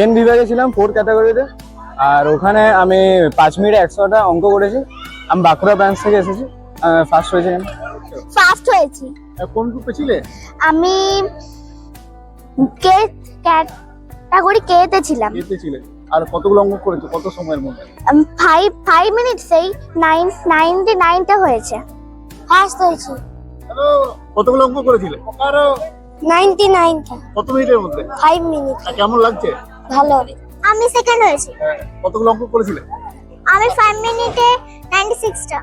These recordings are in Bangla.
এন বিভাগে ছিলাম ফোর ক্যাটাগরিতে আর ওখানে আমি পাঁচ মিনিটে একশোটা অঙ্ক করেছি। আমি বাঁকুড়া ব্রাঞ্চ থেকে এসেছি। ফার্স্ট হয়েছি ফার্স্ট হয়েছি। কোন গ্রুপে ছিলে? আমি কে ক্যাটাগরি কে তে ছিলাম। এতে ছিলে। আর কতগুলো অঙ্ক করেছ? কত সময়ের মধ্যে? ফাইভ ফাইভ মিনিটস এই নাইন নাইনটি নাইনটা হয়েছে। ফার্স্ট হয়েছি। কতগুলো অঙ্ক করেছিলে? নাইনটি নাইনটা কত মিনিটের মধ্যে? ফাইভ মিনিট কেমন লাগছে? ভালো আমি সেকেন্ড হয়েছি। কতগুলো অঙ্ক করেছিলে? আমি ফাইভ মিনিটে নাইনটি সিক্সটা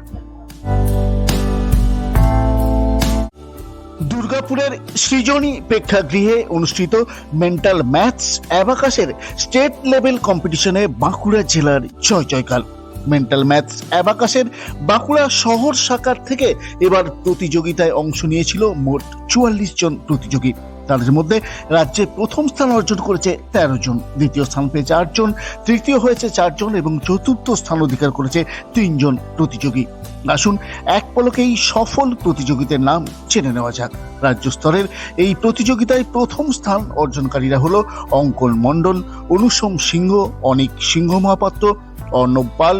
দুর্গাপুরের সৃজনী প্রেক্ষাগৃহে অনুষ্ঠিত মেন্টাল ম্যাথস অ্যাবাকাসের স্টেট লেভেল কম্পিটিশনে বাঁকুড়া জেলার জয় জয়কাল। মেন্টাল ম্যাথস অ্যাবাকাসের বাঁকুড়া শহর শাখার থেকে এবার প্রতিযোগিতায় অংশ নিয়েছিল মোট চুয়াল্লিশ জন প্রতিযোগী। তাদের মধ্যে রাজ্যে প্রথম স্থান অর্জন করেছে তেরো জন, দ্বিতীয় স্থান পেয়ে চারজন তৃতীয় হয়েছে চারজন এবং চতুর্থ স্থান অধিকার করেছে তিনজন প্রতিযোগী। আসুন, এক পলকেই সফল প্রতিযোগিতার নাম চেনে নেওয়া যাক। রাজ্য স্তরের এই প্রতিযোগিতায় প্রথম স্থান অর্জনকারীরা হলো অঙ্কন মণ্ডল অনুসম সিংহ, অনিক সিংহ মহাপাত্র, অর্ণব পাল,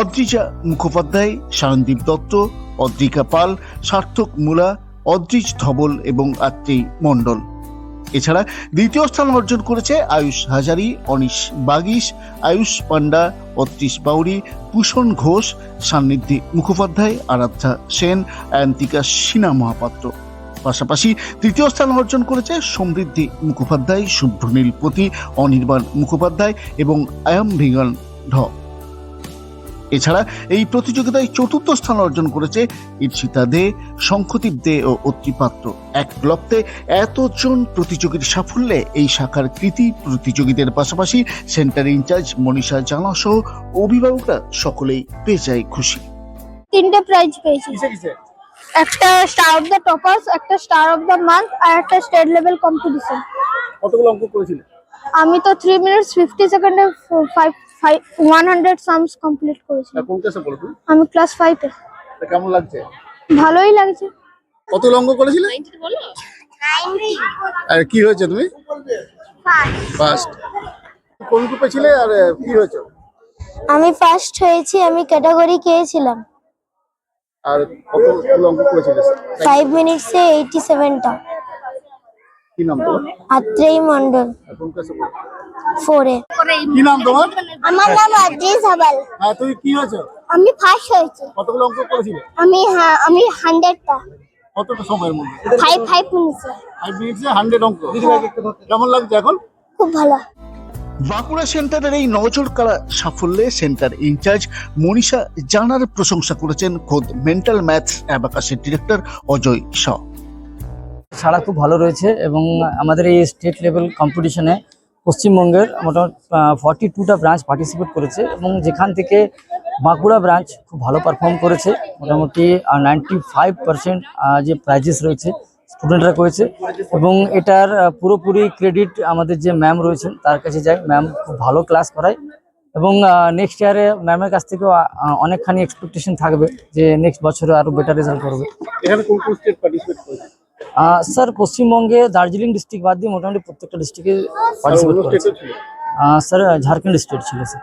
অদ্রিজা মুখোপাধ্যায় শারণদীপ দত্ত, অদ্রিকা পাল, সার্থক মুলা অদ্রিজ ধবল এবং আত্রি মণ্ডল। এছাড়া দ্বিতীয় স্থান অর্জন করেছে আয়ুষ হাজারি, অনিশ বাগিস আয়ুষ পান্ডা অত্রিশ বাউরি, ভূষণ ঘোষ, সান্নিধ্যে মুখোপাধ্যায়, আরাধ্যা সেন, আয়ন্তিকা সিনা মহাপাত্র। পাশাপাশি তৃতীয় স্থান অর্জন করেছে সমৃদ্ধি মুখোপাধ্যায় শুভ্রনীল পতি, অনির্বাণ মুখোপাধ্যায় এবং আয়াম ভিগান ঢ। এছাড়া এই প্রতিযোগিতায় চতুর্থ স্থান অর্জন করেছে ঈর্ষিতা দে শঙ্খদীপ দে ও অত্রিপাত্র এক ব্লকতে এতজন প্রতিযোগীর সাফল্যে এই শাখার কৃতি প্রতিযোগীদের পাশাপাশি সেন্টার ইনচার্জ মনীষা জানা সহ অভিভাবকরা সকলেই পেয়ে যায় খুশি। তিনটে প্রাইজ পেয়েছি। একটা স্টার অফ দ্য টপার্স একটা স্টার অফ দ্য মান্থ আর একটা স্টেট লেভেল কম্পিটিশন কতগুলো অঙ্ক করেছিলে? আমি তো থ্রি মিনিটস ফিফটি সেকেন্ডে five one hundred sums complete করেছি কোন ক্লাসে পড়ো আমি ক্লাস ফাইভে তা কেমন লাগছে? ভালোই লাগছে। কতগুলো অঙ্ক করেছিলে? আর কি হয়েছে তুমি? ফার্স্ট কোন গ্রুপে ছিলে আর কি হয়েছে? আমি ফার্স্ট হয়েছি আমি ক্যাটাগরি কে ছিলাম। আর কতগুলো অঙ্ক করেছিলে? ফাইভ মিনিটসে এইটি সেভেনটা কি নাম তোমার? আত্রেই মন্ডল আর কোন ক্লাসে পড়ো ফোরে কি নাম তোমার? আমার নাম আদ্রিস হাবাল। হ্যাঁ তুমি কি হয়েছে? আমি ফার্স্ট হয়েছি। কতগুলো অঙ্ক করেছিলে? আমি হ্যাঁ আমি হান্ড্রেডটা কতটা সময়ের মধ্যে? ফাইভ ফাইভ মিনিটসে ফাইভ মিনিটসে হান্ড্রেড অঙ্ক। কেমন লাগছে এখন? খুব ভালো। বাঁকুড়া সেন্টারের এই নজর কাড়া সাফল্যে সেন্টার ইনচার্জ মনীষা জানার প্রশংসা করেছেন খোদ মেন্টাল ম্যাথস অ্যাবাকাসের ডিরেক্টর অজয় শাহ সাড়া খুব ভালো রয়েছে এবং আমাদের এই স্টেট লেভেল কম্পিটিশনে পশ্চিমবঙ্গের মোটামুটি ফর্টি টুটা ব্রাঞ্চ পার্টিসিপেট করেছে এবং যেখান থেকে বাঁকুড়া ব্রাঞ্চ খুব ভালো পারফর্ম করেছে, মোটামুটি নাইনটি ফাইভ পার্সেন্ট যে প্রাইজেস রয়েছে স্টুডেন্টরা করেছে এবং এটার পুরোপুরি ক্রেডিট আমাদের যে ম্যাম রয়েছেন, তার কাছে যায় ম্যাম খুব ভালো ক্লাস করায় এবং নেক্সট ইয়ারে ম্যামের কাছ থেকেও অনেকখানি এক্সপেকটেশন থাকবে যে নেক্সট বছরে আরও বেটার রেজাল্ট করবে। এখানে কোন কোন স্টেট পার্টিসিপেট করেছে? স্যার পশ্চিমবঙ্গে দার্জিলিং ডিস্ট্রিক্ট বাদ দিয়ে মোটামুটি প্রত্যেকটা ডিস্ট্রিক্টে পার্টিসিপেট করেছে। স্যার ঝাড়খণ্ড স্টেট ছিল স্যার।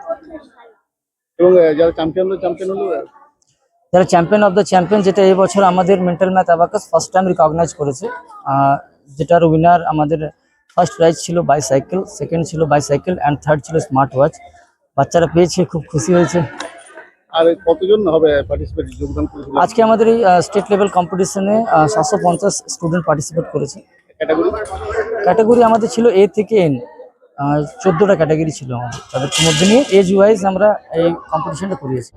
এবং যারা চ্যাম্পিয়ন চ্যাম্পিয়ন হলো যারা চ্যাম্পিয়ন অফ দ্য চ্যাম্পিয়ন যেটা এই বছর আমাদের mental math abacus first time recognise করেছে যেটার উইনার আমাদের ফার্স্ট প্রাইজ ছিল বাইসাইকেল সেকেন্ড ছিল বাইসাইকেল অ্যান্ড থার্ড ছিল স্মার্ট ওয়াচ বাচ্চারা পেয়েছে খুব খুশি হয়েছে। আর কতজন হবে পার্টিসিপেট যোগদান করেছিল? আজকে আমাদের এই স্টেট লেভেল কম্পিটিশনে সাতশো পঞ্চাশ স্টুডেন্ট পার্টিসিপেট করেছে। ক্যাটাগরি ক্যাটাগরি আমাদের ছিল এ থেকে এন চোদ্দোটা ক্যাটাগরি ছিল আমাদের। তাদের মধ্যে নিয়ে এজ ওয়াইজ আমরা এই কম্পিটিশনটা করিয়েছি।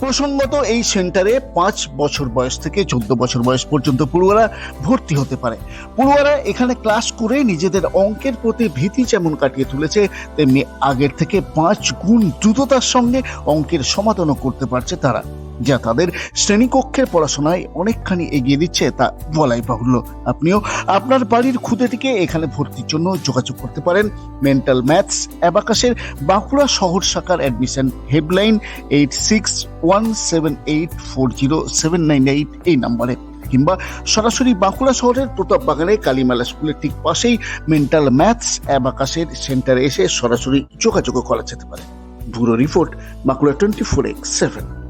প্রসঙ্গত এই সেন্টারে পাঁচ বছর বয়স থেকে চোদ্দ বছর বয়স পর্যন্ত পড়ুয়ারা ভর্তি হতে পারে। পড়ুয়ারা এখানে ক্লাস করে নিজেদের অঙ্কের প্রতি ভীতি যেমন কাটিয়ে তুলেছে, তেমনি আগের থেকে পাঁচ গুণ দ্রুততার সঙ্গে অঙ্কের সমাধানও করতে পারছে তারা। যা তাদের শ্রেণীকক্ষের পড়াশোনায় অনেকখানি এগিয়ে দিচ্ছে, তা বলাই বাহুল্য। আপনিও আপনার বাড়ির খুদেটিকে এখানে ভর্তির জন্য যোগাযোগ করতে পারেন। মেন্টাল ম্যাথস অ্যাবাকাসের বাঁকুড়া শহর শাখার admission helpline eight six one seven eight four zero seven nine eight এই নাম্বারে। কিংবা সরাসরি বাঁকুড়া শহরের প্রতাপ বাগানে কালীমেলা স্কুলের ঠিক পাশেই মেন্টাল ম্যাথস অ্যাবাকাসের সেন্টারে এসে সরাসরি যোগাযোগ করা যেতে পারে। Bureau report Bankura twenty four X seven